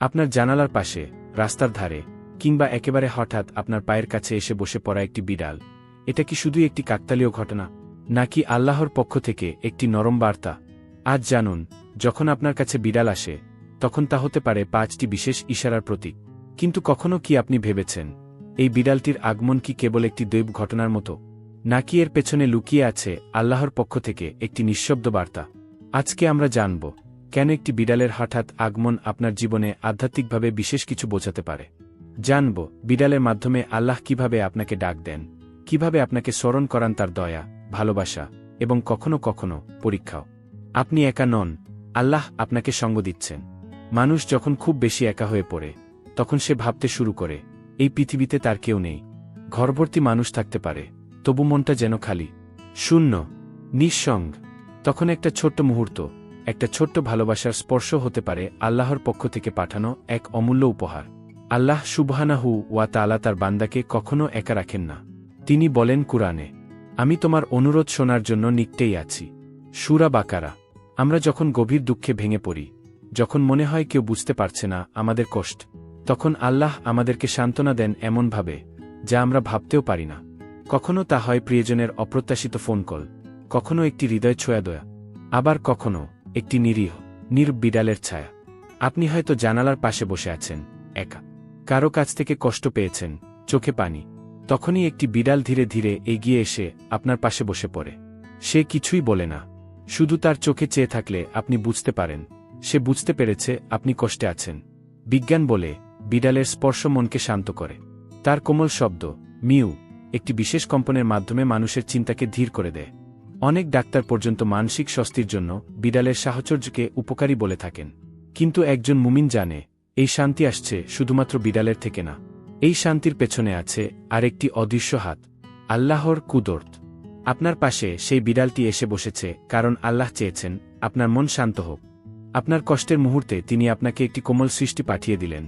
আপনার জানালার পাশে, রাস্তার ধারে, কিংবা একেবারে হঠাৎ আপনার পায়ের কাছে এসে বসে পড়া একটি বিড়াল। এটা কি শুধুই একটি কাকতালীয় ঘটনা, নাকি আল্লাহর পক্ষ থেকে একটি নরম বার্তা? আজ জানুন, যখন আপনার কাছে বিড়াল আসে, তখন তা হতে পারে পাঁচটি বিশেষ ইশারার প্রতীক। কিন্তু কখনো কি আপনি ভেবেছেন, এই বিড়ালটির আগমন কি কেবল একটি দৈব ঘটনার মতো? নাকি এর পেছনে লুকিয়ে আছে আল্লাহর পক্ষ থেকে একটি নিঃশব্দ বার্তা? আজকে আমরা জানব। কেন একটি বিড়ালের হঠাৎ আগমন আপনার জীবনে আধ্যাত্মিকভাবে বিশেষ কিছু বোঝাতে পারে? জানব, বিড়ালের মাধ্যমে আল্লাহ কীভাবে আপনাকে ডাক দেন, কীভাবে আপনাকে স্মরণ করান তার দয়া, ভালোবাসা, এবং কখনো কখনো পরীক্ষাও। আপনি একা নন, আল্লাহ আপনাকে সঙ্গ দিচ্ছেন। মানুষ যখন খুব বেশি একা হয়ে পড়ে, তখন সে ভাবতে শুরু করে, এই পৃথিবীতে তার কেউ নেই। ঘরভর্তি মানুষ থাকতে পারে, তবু মনটা যেন খালি। শূন্য, নিঃসঙ্গ, তখন একটা ছোট্ট মুহূর্ত একটা ছোট্ট ভালোবাসার স্পর্শ হতে পারে আল্লাহর পক্ষ থেকে পাঠানো এক অমূল্য উপহার। আল্লাহ সুবহানাহু ওয়া তালা তার বান্দাকে কখনো একা রাখেন না। তিনি বলেন, কুরআনে, আমি তোমার অনুরোধ শোনার জন্য নিকটেই আছি। সুরা বাকারা, আমরা যখন গভীর দুঃখে ভেঙে পড়ি, যখন মনে হয় কেউ বুঝতে পারছে না আমাদের কষ্ট, তখন আল্লাহ আমাদেরকে সান্ত্বনা দেন এমনভাবে, যা আমরা ভাবতেও পারি না। কখনো তা হয় প্রিয়জনের অপ্রত্যাশিত ফোন কল, কখনো একটি হৃদয় ছোঁয়া দয়া আবার কখনো একটি নিরীহ নির্ব বিড়ালের ছায়া। আপনি হয়তো জানালার পাশে বসে আছেন, একা। কারও কাছ থেকে কষ্ট পেয়েছেন, চোখে পানি। তখনই একটি বিড়াল ধীরে ধীরে এগিয়ে এসে আপনার পাশে বসে পড়ে। সে কিছুই বলে না। শুধু তার চোখে চেয়ে থাকলে আপনি বুঝতে পারেন। সে বুঝতে পেরেছে আপনি কষ্টে আছেন। বিজ্ঞান বলে, বিড়ালের স্পর্শ মনকে শান্ত করে। তার কোমল শব্দ, মিউ, একটি বিশেষ কম্পনের মাধ্যমে মানুষের চিন্তাকে ধীর করে দেয়। অনেক ডাক্তার পর্যন্ত মানসিক স্বস্তির জন্য বিড়ালের সাহচর্যকে উপকারী বলে থাকেন। কিন্তু একজন মুমিন জানে, এই শান্তি আসছে শুধুমাত্র বিড়ালের থেকে না। এই শান্তির পেছনে আছে আরেকটি অদৃশ্য হাত, আল্লাহর কুদর্ত। আপনার পাশে সেই বিড়ালটি এসে বসেছে, কারণ আল্লাহ চেয়েছেন, আপনার মন শান্ত হোক। আপনার কষ্টের মুহূর্তে তিনি আপনাকে একটি কোমল সৃষ্টি পাঠিয়ে দিলেন,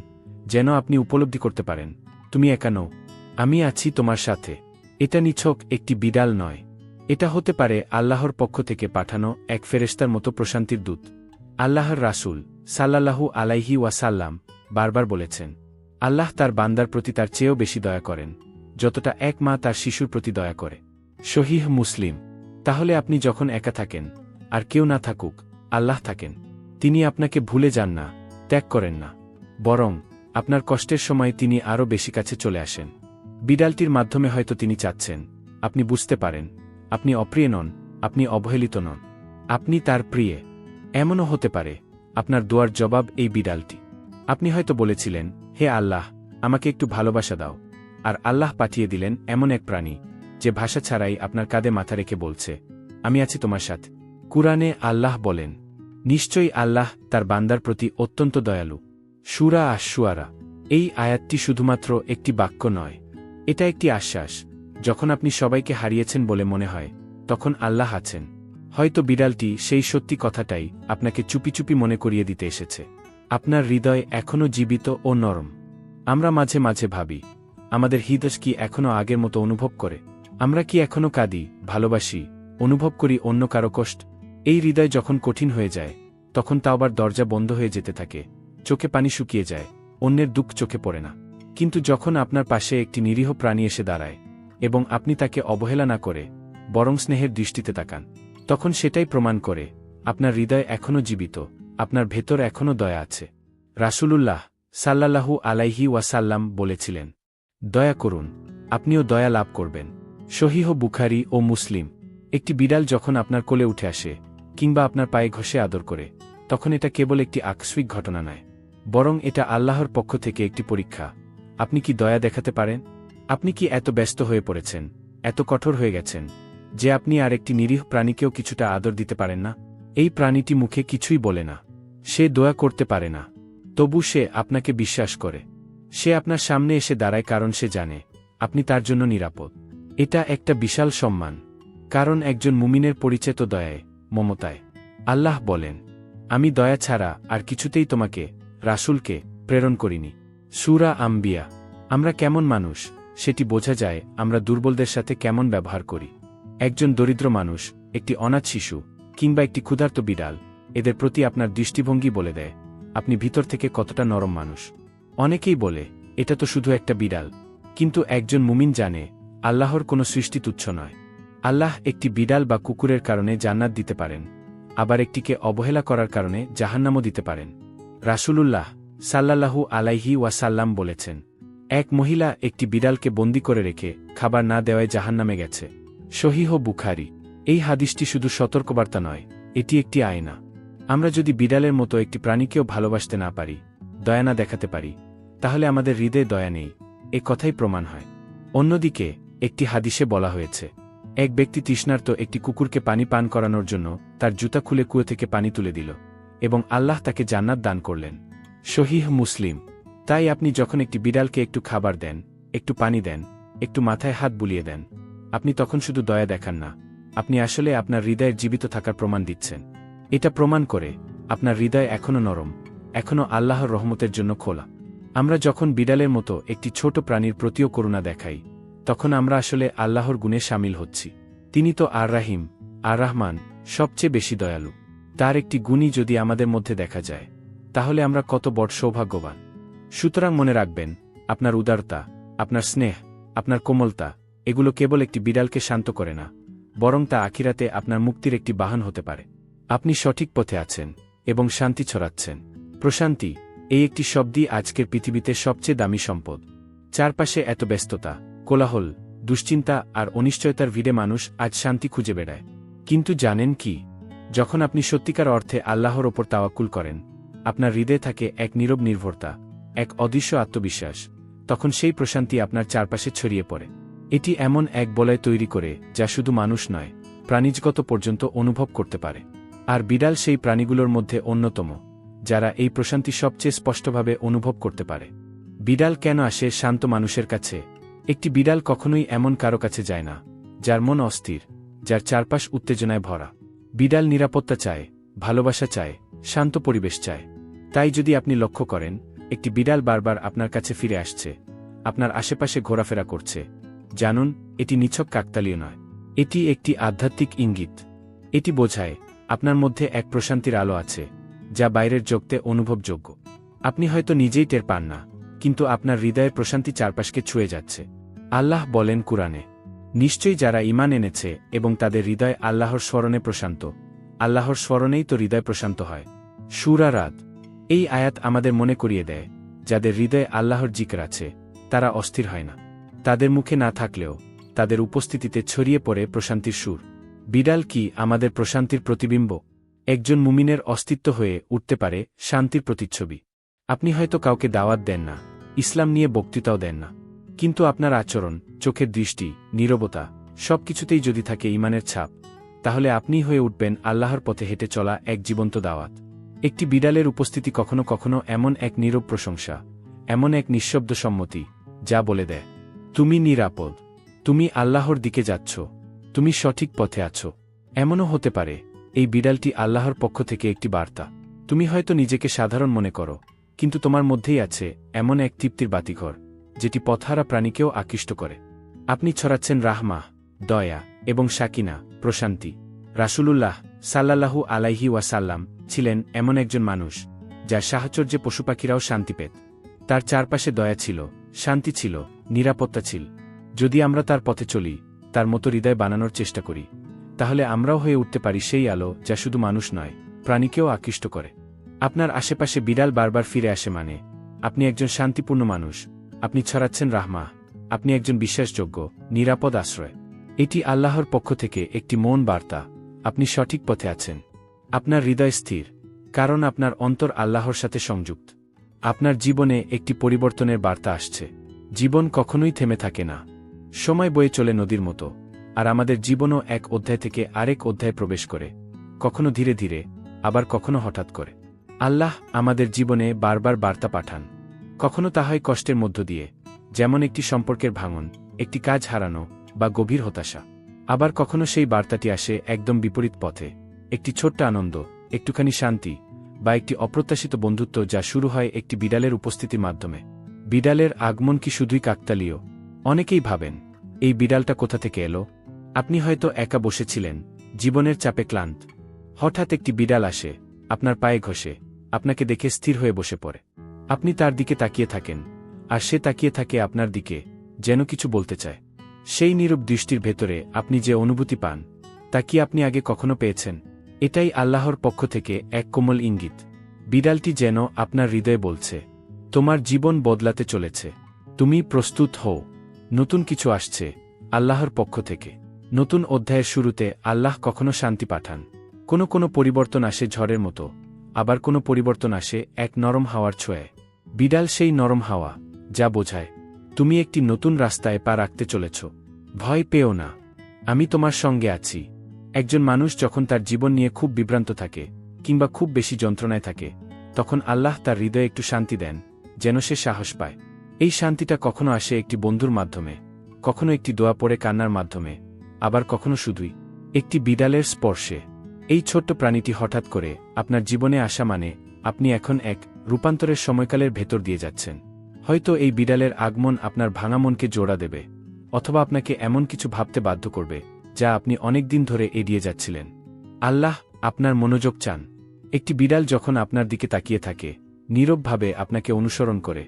যেন আপনি উপলব্ধি করতে পারেন। তুমি একানো আমি আছি তোমার সাথে। এটা নিছক একটি বিড়াল নয়। এটা হতে পারে আল্লাহর পক্ষ থেকে পাঠানো এক ফেরেস্তার মতো প্রশান্তির দূত। আল্লাহর রাসূল সাল্লাল্লাহু আলাইহি ওয়াসাল্লাম বারবার বলেছেন, আল্লাহ তার বান্দার প্রতি তার চেয়েও বেশি দয়া করেন, যতটা এক মা তার শিশুর প্রতি দয়া করে। শহীহ মুসলিম, তাহলে আপনি যখন একা থাকেন, আর কেউ না থাকুক, আল্লাহ থাকেন, তিনি আপনাকে ভুলে যান না, ত্যাগ করেন না, বরং আপনার কষ্টের সময় তিনি আরও বেশি কাছে চলে আসেন। বিড়ালটির মাধ্যমে হয়তো তিনি চাচ্ছেন, আপনি বুঝতে পারেন আপনি অপ্রিয় নন, আপনি অবহেলিত নন। আপনি তার প্রিয়ে। এমনও হতে পারে, আপনার দোয়ার জবাব এই বিড়ালটি। আপনি হয়তো বলেছিলেন, হে আল্লাহ, আমাকে একটু ভালোবাসা দাও। আর আল্লাহ পাঠিয়ে দিলেন এমন এক প্রাণী, যে ভাষা ছাড়াই আপনার কাঁধে মাথা রেখে বলছে, আমি আছি তোমার সাথে। কুরআনে আল্লাহ বলেন, নিশ্চয়ই আল্লাহ তার বান্দার প্রতি অত্যন্ত দয়ালু। সুরা আশুয়ারা এই আয়াতটি শুধুমাত্র একটি বাক্য নয়, এটা একটি আশ্বাস। যখন আপনি সবাইকে হারিয়েছেন বলে মনে হয়, তখন আল্লাহ আছেন। হয়তো বিড়ালটি সেই সত্যি কথাটাই আপনাকে চুপি চুপি মনে করিয়ে দিতে এসেছে। আপনার হৃদয় এখনও জীবিত ও নরম। আমরা মাঝে মাঝে ভাবি, আমাদের হৃদয় কি এখনও আগের মতো অনুভব করে? আমরা কি এখনও কাঁদি, ভালোবাসি, অনুভব করি অন্য কারও কষ্ট? এই হৃদয় যখন কঠিন হয়ে যায়, তখন তা আবার দরজা বন্ধ হয়ে যেতে থাকে, চোখে পানি শুকিয়ে যায়, অন্যের দুঃখ চোখে পড়ে না। কিন্তু যখন আপনার পাশে একটি নিরীহ প্রাণী এসে দাঁড়ায় এবং আপনি তাকে অবহেলা না করে, বরং স্নেহের দৃষ্টিতে তাকান। তখন সেটাই প্রমাণ করে, আপনার হৃদয় এখনও জীবিত, আপনার ভেতর এখনও দয়া আছে। রাসূলুল্লাহ সাল্লাল্লাহু আলাইহি ওয়াসাল্লাম বলেছিলেন, দয়া করুন, আপনিও দয়া লাভ করবেন। শহীহ বুখারি ও মুসলিম, একটি বিড়াল যখন আপনার কোলে উঠে আসে, কিংবা আপনার পায়ে ঘষে আদর করে, তখন এটা কেবল একটি আকস্মিক ঘটনা নয়, বরং এটা আল্লাহর পক্ষ থেকে একটি পরীক্ষা। আপনি কি দয়া দেখাতে পারেন? আপনি কি এত ব্যস্ত হয়ে পড়েছেন? এত কঠোর হয়ে গেছেন। যে আপনি আর একটি নিরীহ প্রাণীকেও কিছুটা আদর দিতে পারেন না। এই প্রাণীটি মুখে কিছুই বলে না। সে দয়া করতে পারে না। তবু সে আপনাকে বিশ্বাস করে। সে আপনার সামনে এসে দাঁড়ায় কারণ সে জানে। আপনি তার জন্য নিরাপদ। এটা একটা বিশাল সম্মান। কারণ একজন মুমিনের পরিচয় তো দয়ায়, মমতায়। আল্লাহ বলেন, আমি দয়া ছাড়া আর কিছুতেই তোমাকে, রাসূলকে, প্রেরণ করিনি। সুরা আম্বিয়া। আমরা কেমন মানুষ? সেটি বোঝা যায় আমরা দুর্বলদের সাথে কেমন ব্যবহার করি। একজন দরিদ্র মানুষ, একটি অনাথ শিশু, কিংবা একটি ক্ষুধার্ত বিড়াল, এদের প্রতি আপনার দৃষ্টিভঙ্গি বলে দেয়, আপনি ভিতর থেকে কতটা নরম মানুষ। অনেকেই বলে, এটা তো শুধু একটা বিড়াল। কিন্তু একজন মুমিন জানে, আল্লাহর কোনো সৃষ্টি তুচ্ছ নয়। আল্লাহ একটি বিড়াল বা কুকুরের কারণে জান্নাত দিতে পারেন, আবার একটিকে অবহেলা করার কারণে জাহান্নামও দিতে পারেন। রাসূলুল্লাহ সাল্লাল্লাহু আলাইহি ওয়াসাল্লাম বলেছেন এক মহিলা একটি বিড়ালকে বন্দি করে রেখে খাবার না দেওয়ায় জাহান্নামে গেছে। সহিহ বুখারি, এই হাদিসটি শুধু সতর্কবার্তা নয়, এটি একটি আয়না। আমরা যদি বিড়ালের মতো একটি প্রাণীকেও ভালোবাসতে না পারি, দয়া না দেখাতে পারি, তাহলে আমাদের হৃদয়ে দয়া নেই, এ কথাই প্রমাণ হয়। অন্যদিকে, একটি হাদিসে বলা হয়েছে, এক ব্যক্তি তৃষ্ণার্ত একটি কুকুরকে পানি পান করানোর জন্য তার জুতা খুলে কুয়ো থেকে পানি তুলে দিল এবং আল্লাহ তাকে জান্নাত দান করলেন। শহীহ মুসলিম তাই আপনি যখন একটি বিড়ালকে একটু খাবার দেন, একটু পানি দেন, একটু মাথায় হাত বুলিয়ে দেন, আপনি তখন শুধু দয়া দেখান না, আপনি আসলে আপনার হৃদয়ের জীবিত থাকার প্রমাণ দিচ্ছেন। এটা প্রমাণ করে, আপনার হৃদয় এখনও নরম, এখনও আল্লাহর রহমতের জন্য খোলা। আমরা যখন বিড়ালের মতো একটি ছোট প্রাণীর প্রতিও করুণা দেখাই, তখন আমরা আসলে আল্লাহর গুণে সামিল হচ্ছি। তিনি তো আর রাহিম, আর রাহমান, সবচেয়ে বেশি দয়ালু। তার একটি গুণই যদি আমাদের মধ্যে দেখা যায়, তাহলে আমরা কত বড় সৌভাগ্যবান। সুতরাং মনে রাখবেন, আপনার উদারতা, আপনার স্নেহ, আপনার কোমলতা, এগুলো কেবল একটি বিড়ালকে শান্ত করে না, বরং তা আখিরাতে আপনার মুক্তির একটি বাহন হতে পারে। আপনি সঠিক পথে আছেন এবং শান্তি ছড়াচ্ছেন। প্রশান্তি, এই একটি শব্দই আজকের পৃথিবীতে সবচেয়ে দামি সম্পদ। চারপাশে এত ব্যস্ততা, কোলাহল, দুশ্চিন্তা আর অনিশ্চয়তার ভিড়ে মানুষ আজ শান্তি খুঁজে বেড়ায়। কিন্তু জানেন কি? যখন আপনি সত্যিকার অর্থে আল্লাহর ওপর তাওয়াক্কুল করেন, আপনার হৃদয়ে থাকে এক নীরব নির্ভরতা এক অদৃশ্য আত্মবিশ্বাস, তখন সেই প্রশান্তি আপনার চারপাশে ছড়িয়ে পড়ে। এটি এমন এক বলয় তৈরি করে, যা শুধু মানুষ নয় প্রাণীজগত পর্যন্ত অনুভব করতে পারে। আর বিড়াল সেই প্রাণীগুলোর মধ্যে অন্যতম, যারা এই প্রশান্তি সবচেয়ে স্পষ্টভাবে অনুভব করতে পারে। বিড়াল কেন আসে শান্ত মানুষের কাছে? একটি বিড়াল কখনোই এমন কারও কাছে যায় না, যার মন অস্থির, যার চারপাশ উত্তেজনায় ভরা। বিড়াল নিরাপত্তা চায়, ভালোবাসা চায়, শান্ত পরিবেশ চায়। তাই যদি আপনি লক্ষ্য করেন একটি বিড়াল বারবার আপনার কাছে ফিরে আসছে। আপনার আশেপাশে ঘোরাফেরা করছে। জানুন, এটি নিছক কাকতালীয় নয়। এটি একটি আধ্যাত্মিক ইঙ্গিত। এটি বোঝায়, আপনার মধ্যে এক প্রশান্তির আলো আছে, যা বাইরের জগতে অনুভবযোগ্য। আপনি হয়তো নিজেই টের পান না, কিন্তু আপনার হৃদয়ের প্রশান্তি চারপাশকে ছুঁয়ে যাচ্ছে। আল্লাহ বলেন কুরআনে, নিশ্চয়ই যারা ইমান এনেছে এবং তাদের হৃদয় আল্লাহর স্মরণে প্রশান্ত। আল্লাহর স্মরণেই তো হৃদয় প্রশান্ত হয়। সুরা রাত এই আয়াত আমাদের মনে করিয়ে দেয়, যাদের হৃদয়ে আল্লাহর জিকর আছে, তারা অস্থির হয় না। তাদের মুখে না থাকলেও, তাদের উপস্থিতিতে ছড়িয়ে পড়ে প্রশান্তির সুর। বিড়াল কি আমাদের প্রশান্তির প্রতিবিম্ব? একজন মুমিনের অস্তিত্ব হয়ে উঠতে পারে শান্তির প্রতিচ্ছবি। আপনি হয়তো কাউকে দাওয়াত দেন না, ইসলাম নিয়ে বক্তৃতাও দেন না। কিন্তু আপনার আচরণ, চোখের দৃষ্টি, নীরবতা, সবকিছুতেই যদি থাকে ইমানের ছাপ, তাহলে আপনি হয়ে উঠবেন আল্লাহর পথে হেঁটে চলা এক জীবন্ত দাওয়াত। একটি বিড়ালের উপস্থিতি কখনো কখনো এমন এক নীরব প্রশংসা, এমন এক নিঃশব্দ সম্মতি যা বলে দেয়, তুমি নিরাপদ। তুমি আল্লাহর দিকে যাচ্ছ। তুমি সঠিক পথে আছো। এমনও হতে পারে, এই বিড়ালটি আল্লাহর পক্ষ থেকে একটি বার্তা। তুমি হয়তো নিজেকে সাধারণ মনে করো, কিন্তু তোমার মধ্যেই আছে এমন এক তৃপ্তির বাতিঘর, যেটি পথহারা প্রাণীকেও আকৃষ্ট করে। আপনি ছড়াচ্ছেন রাহমা, দয়া এবং শাকিনা প্রশান্তি। রাসূলুল্লাহ সাল্লাল্লাহু আলাইহি ওয়াসাল্লাম ছিলেন এমন একজন মানুষ, যার সাহচর্যে পশুপাখিরাও শান্তি পেত। তার চারপাশে দয়া ছিল, শান্তি ছিল, নিরাপত্তা ছিল। যদি আমরা তার পথে চলি, তার মতো হৃদয় বানানোর চেষ্টা করি, তাহলে আমরাও হয়ে উঠতে পারি সেই আলো যা শুধু মানুষ নয়, প্রাণীকেও আকৃষ্ট করে। আপনার আশেপাশে বিড়াল বারবার ফিরে আসে মানে আপনি একজন শান্তিপূর্ণ মানুষ, আপনি ছড়াচ্ছেন রাহমা আপনি একজন বিশ্বাসযোগ্য, নিরাপদ আশ্রয়। এটি আল্লাহর পক্ষ থেকে একটি মন বার্তা, আপনি সঠিক পথে আছেন। আপনার হৃদয় স্থির, কারণ আপনার অন্তর আল্লাহর সাথে সংযুক্ত। আপনার জীবনে একটি পরিবর্তনের বার্তা আসছে। জীবন কখনোই থেমে থাকে না। সময় বয়ে চলে নদীর মতো, আর আমাদের জীবনও এক অধ্যায় থেকে আরেক অধ্যায় প্রবেশ করে। কখনো ধীরে ধীরে, আবার কখনো হঠাৎ করে। আল্লাহ আমাদের জীবনে বারবার বার্তা পাঠান। কখনো তা হয় কষ্টের মধ্য দিয়ে, যেমন একটি সম্পর্কের ভাঙন, একটি কাজ হারানো, বা গভীর হতাশা। আবার কখনো সেই বার্তাটি আসে একদম বিপরীত পথে। একটি ছোট্ট আনন্দ, একটুখানি শান্তি, বা একটি অপ্রত্যাশিত বন্ধুত্ব যা শুরু হয় একটি বিড়ালের উপস্থিতির মাধ্যমে। বিড়ালের আগমন কি শুধুই কাকতালীয়? অনেকেই ভাবেন, এই বিড়ালটা কোথা থেকে এলো? আপনি হয়তো একা বসেছিলেন, জীবনের চাপে ক্লান্ত। হঠাৎ একটি বিড়াল আসে, আপনার পায়ে ঘষে, আপনাকে দেখে স্থির হয়ে বসে পড়ে। আপনি তার দিকে তাকিয়ে থাকেন, আর সে তাকিয়ে থাকে আপনার দিকে, যেন কিছু বলতে চায়। সেই নীরব দৃষ্টির ভেতরে আপনি যে অনুভূতি পান, তা কি আপনি আগে কখনো পেয়েছেন? এটাই আল্লাহর পক্ষ থেকে এক কোমল ইঙ্গিত। বিড়ালটি যেন আপনার হৃদয়ে বলছে, তোমার জীবন বদলাতে চলেছে। তুমি প্রস্তুত হও। নতুন কিছু আসছে আল্লাহর পক্ষ থেকে। নতুন অধ্যায়ের শুরুতে আল্লাহ কখনো শান্তি পাঠান। কোনো কোনো পরিবর্তন আসে ঝড়ের মতো, আবার কোনো পরিবর্তন আসে এক নরম হাওয়ার ছোঁয়ায়। বিড়াল সেই নরম হাওয়া, যা বোঝায়, তুমি একটি নতুন রাস্তায় পা রাখতে চলেছ। ভয় পেও না। আমি তোমার সঙ্গে আছি। একজন মানুষ যখন তার জীবন নিয়ে খুব বিভ্রান্ত থাকে, কিংবা খুব বেশি যন্ত্রণায় থাকে, তখন আল্লাহ তার হৃদয়ে একটু শান্তি দেন, যেন সে সাহস পায়। এই শান্তিটা কখনো আসে একটি বন্ধুর মাধ্যমে, কখনো একটি দোয়া পড়ে কান্নার মাধ্যমে, আবার কখনো শুধুই একটি বিড়ালের স্পর্শে। এই ছোট্ট প্রাণীটি হঠাৎ করে আপনার জীবনে আসা মানে আপনি এখন এক রূপান্তরের সময়কালের ভেতর দিয়ে যাচ্ছেন। হয়তো এই বিড়ালের আগমন আপনার ভাঙা মনকে জোড়া দেবে, অথবা আপনাকে এমন কিছু ভাবতে বাধ্য করবে যা আপনি অনেক দিন ধরে এড়িয়ে যাচ্ছিলেন। আল্লাহ আপনার মনোযোগ চান। একটি বিড়াল যখন আপনার দিকে তাকিয়ে থাকে, নীরবভাবে আপনাকে অনুসরণ করে,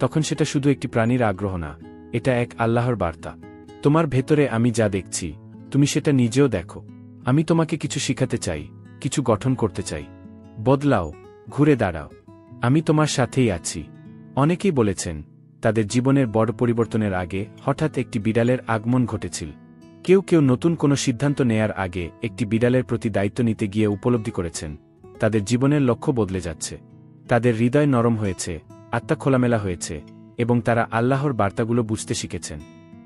তখন সেটা শুধু একটি প্রাণীর আগ্রহ না, এটা এক আল্লাহর বার্তা। তোমার ভেতরে আমি যা দেখছি, তুমি সেটা নিজেও দেখো। আমি তোমাকে কিছু শিখাতে চাই, কিছু গঠন করতে চাই। বদলাও, ঘুরে দাঁড়াও। আমি তোমার সাথেই আছি। অনেকেই বলেছেন, তাদের জীবনের বড় পরিবর্তনের আগে হঠাৎ একটি বিড়ালের আগমন ঘটেছিল। কেউ কেউ নতুন কোনো সিদ্ধান্ত নেয়ার আগে একটি বিড়ালের প্রতি দায়িত্ব নিতে গিয়ে উপলব্ধি করেছেন। তাদের জীবনের লক্ষ্য বদলে যাচ্ছে। তাদের হৃদয় নরম হয়েছে, আত্মা খোলামেলা হয়েছে, এবং তারা আল্লাহর বার্তাগুলো বুঝতে শিখেছেন।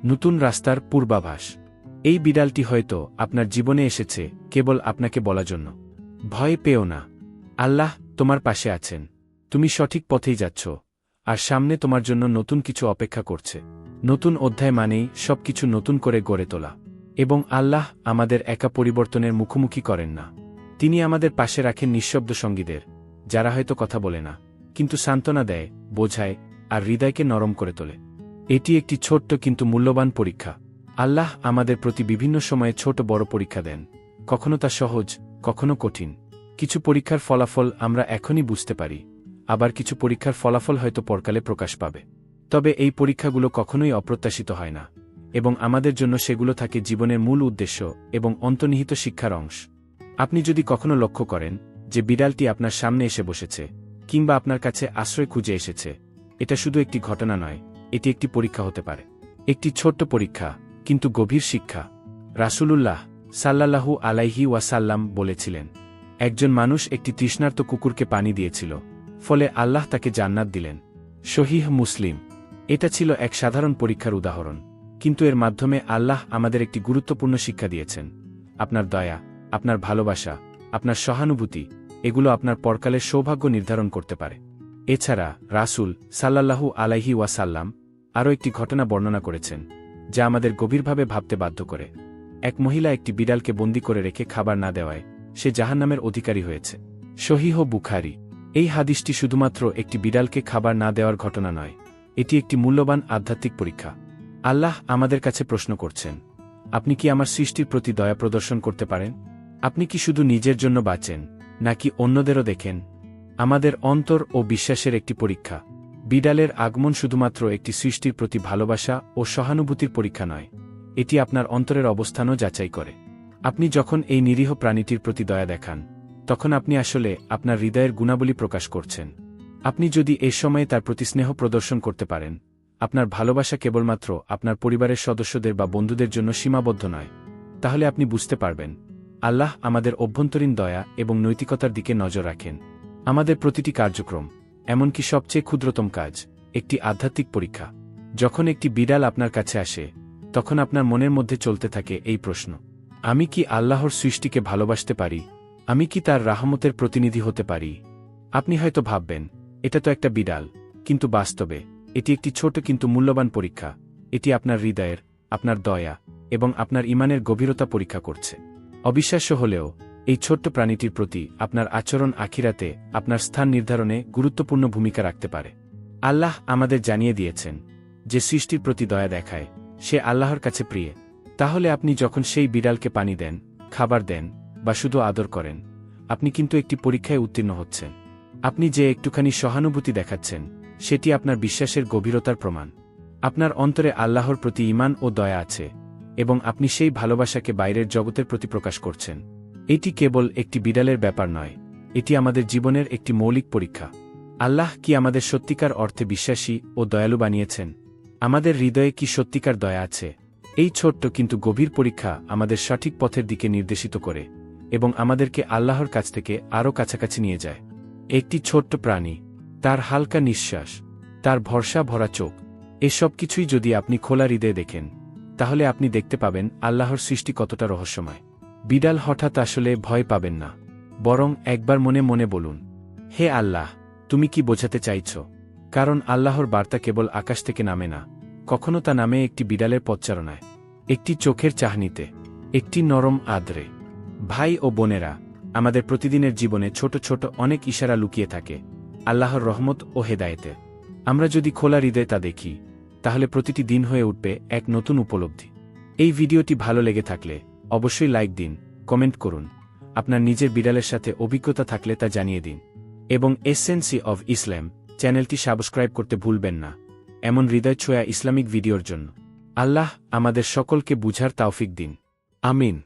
নতুন রাস্তার পূর্বাভাস। এই বিড়ালটি হয়তো আপনার জীবনে এসেছে, কেবল আপনাকে বলার জন্য। ভয় পেও না। আল্লাহ তোমার পাশে আছেন। তুমি সঠিক পথেই যাচ্ছ, আর সামনে তোমার জন্য নতুন কিছু অপেক্ষা করছে। নতুন অধ্যায় মানেই সবকিছু নতুন করে গড়ে তোলা। এবং আল্লাহ আমাদের একা পরিবর্তনের মুখোমুখি করেন না। তিনি আমাদের পাশে রাখেন নিঃশব্দ সঙ্গীদের, যারা হয়তো কথা বলে না, কিন্তু সান্ত্বনা দেয়, বোঝায়, আর হৃদয়কে নরম করে তোলে। এটি একটি ছোট্ট কিন্তু মূল্যবান পরীক্ষা। আল্লাহ আমাদের প্রতি বিভিন্ন সময়ে ছোট বড় পরীক্ষা দেন। কখনো তা সহজ, কখনো কঠিন। কিছু পরীক্ষার ফলাফল আমরা এখনই বুঝতে পারি, আবার কিছু পরীক্ষার ফলাফল হয়তো পরকালে প্রকাশ পাবে। তবে এই পরীক্ষাগুলো কখনোই অপ্রত্যাশিত হয় না। এবং আমাদের জন্য সেগুলো থাকে জীবনের মূল উদ্দেশ্য এবং অন্তর্নিহিত শিক্ষার অংশ। আপনি যদি কখনো লক্ষ্য করেন যে বিড়ালটি আপনার সামনে এসে বসেছে, কিংবা আপনার কাছে আশ্রয় খুঁজে এসেছে, এটা শুধু একটি ঘটনা নয়, এটি একটি পরীক্ষা হতে পারে। একটি ছোট্ট পরীক্ষা, কিন্তু গভীর শিক্ষা। রাসূলুল্লাহ সাল্লাল্লাহু আলাইহি ওয়াসাল্লাম বলেছিলেন, একজন মানুষ একটি তৃষ্ণার্ত কুকুরকে পানি দিয়েছিল, ফলে আল্লাহ তাকে জান্নাত দিলেন। শহীহ মুসলিম, এটা ছিল এক সাধারণ পরীক্ষার উদাহরণ। কিন্তু এর মাধ্যমে আল্লাহ আমাদের একটি গুরুত্বপূর্ণ শিক্ষা দিয়েছেন। আপনার দয়া, আপনার ভালোবাসা, আপনার সহানুভূতি, এগুলো আপনার পরকালের সৌভাগ্য নির্ধারণ করতে পারে। এছাড়া, রাসুল সাল্লাল্লাহু আলাইহি ওয়াসাল্লাম আরও একটি ঘটনা বর্ণনা করেছেন, যা আমাদের গভীরভাবে ভাবতে বাধ্য করে। এক মহিলা একটি বিড়ালকে বন্দি করে রেখে খাবার না দেওয়ায় সে জাহান্নামের অধিকারী হয়েছে। শহীহ বুখারি, এই হাদিসটি শুধুমাত্র একটি বিড়ালকে খাবার না দেওয়ার ঘটনা নয়, এটি একটি মূল্যবান আধ্যাত্মিক পরীক্ষা। আল্লাহ আমাদের কাছে প্রশ্ন করছেন, আপনি কি আমার সৃষ্টির প্রতি দয়া প্রদর্শন করতে পারেন? আপনি কি শুধু নিজের জন্য বাঁচেন, নাকি অন্যদেরও দেখেন? আমাদের অন্তর ও বিশ্বাসের একটি পরীক্ষা। বিড়ালের আগমন শুধুমাত্র একটি সৃষ্টির প্রতি ভালোবাসা ও সহানুভূতির পরীক্ষা নয়, এটি আপনার অন্তরের অবস্থানও যাচাই করে। আপনি যখন এই নিরীহ প্রাণীটির প্রতি দয়া দেখান, তখন আপনি আসলে আপনার হৃদয়ের গুণাবলী প্রকাশ করছেন। আপনি যদি এ সময়ে তার প্রতি স্নেহ প্রদর্শন করতে পারেন আপনার ভালোবাসা কেবলমাত্র আপনার পরিবারের সদস্যদের বা বন্ধুদের জন্য সীমাবদ্ধ নয়। তাহলে আপনি বুঝতে পারবেন। আল্লাহ আমাদের অভ্যন্তরীণ দয়া এবং নৈতিকতার দিকে নজর রাখেন। আমাদের প্রতিটি কার্যক্রম, এমনকি সবচেয়ে ক্ষুদ্রতম কাজ, একটি আধ্যাত্মিক পরীক্ষা। যখন একটি বিড়াল আপনার কাছে আসে, তখন আপনার মনের মধ্যে চলতে থাকে এই প্রশ্ন, আমি কি আল্লাহর সৃষ্টিকে ভালোবাসতে পারি? আমি কি তার রাহমতের প্রতিনিধি হতে পারি? আপনি হয়তো ভাববেন, এটা তো একটা বিড়াল, কিন্তু বাস্তবে এটি একটি ছোট কিন্তু মূল্যবান পরীক্ষা। এটি আপনার হৃদয়ের, আপনার দয়া এবং আপনার ইমানের গভীরতা পরীক্ষা করছে। অবিশ্বাস্য হলেও, এই ছোট্ট প্রাণীটির প্রতি আপনার আচরণ আখিরাতে আপনার স্থান নির্ধারণে গুরুত্বপূর্ণ ভূমিকা রাখতে পারে। আল্লাহ আমাদের জানিয়ে দিয়েছেন যে সৃষ্টির প্রতি দয়া দেখায়, সে আল্লাহর কাছে প্রিয়। তাহলে আপনি যখন সেই বিড়ালকে পানি দেন, খাবার দেন বা শুধু আদর করেন, আপনি কিন্তু একটি পরীক্ষায় উত্তীর্ণ হচ্ছেন। আপনি যে একটুখানি সহানুভূতি দেখাচ্ছেন সেটি আপনার বিশ্বাসের গভীরতার প্রমাণ। আপনার অন্তরে আল্লাহর প্রতি ঈমান ও দয়া আছে, এবং আপনি সেই ভালোবাসাকে বাইরের জগতের প্রতি প্রকাশ করছেন। এটি কেবল একটি বিড়ালের ব্যাপার নয়, এটি আমাদের জীবনের একটি মৌলিক পরীক্ষা। আল্লাহ কি আমাদের সত্যিকার অর্থে বিশ্বাসী ও দয়ালু বানিয়েছেন? আমাদের হৃদয়ে কি সত্যিকার দয়া আছে? এই ছোট্ট কিন্তু গভীর পরীক্ষা আমাদের সঠিক পথের দিকে নির্দেশিত করে, এবং আমাদেরকে আল্লাহর কাছ থেকে আরও কাছাকাছি নিয়ে যায়। একটি ছোট্ট প্রাণী তার হালকা নিঃশ্বাস, তার ভরসা ভরা চোখ, এসব কিছুই যদি আপনি খোলা হৃদয়ে দেখেন, তাহলে আপনি দেখতে পাবেন আল্লাহর সৃষ্টি কতটা রহস্যময়। বিড়াল হঠাৎ আসলে ভয় পাবেন না, বরং একবার মনে মনে বলুন, হে আল্লাহ, তুমি কি বোঝাতে চাইছ? কারণ আল্লাহর বার্তা কেবল আকাশ থেকে নামে না, কখনো তা নামে একটি বিড়ালের পথচারণায়, একটি চোখের চাহনিতে, একটি নরম আদরে। ভাই ও বোনেরা, আমাদের প্রতিদিনের জীবনে ছোট ছোট অনেক ইশারা লুকিয়ে থাকে আল্লাহর রহমত ও হেদায়েতে। আমরা যদি খোলা হৃদয়ে তা দেখি, তাহলে প্রতিটি দিন হয়ে উঠবে এক নতুন উপলব্ধি। এই ভিডিওটি ভালো লেগে থাকলে অবশ্যই লাইক দিন, কমেন্ট করুন, আপনার নিজের বিড়ালের সাথে অভিজ্ঞতা থাকলে তা জানিয়ে দিন। এবং এসেন্সি অব ইসলাম চ্যানেলটি সাবস্ক্রাইব করতে ভুলবেন না। এমন হৃদয় ছোঁয়া ইসলামিক ভিডিওর জন্য। আল্লাহ আমাদের সকলকে বুঝার তাওফিক দিন। আমিন।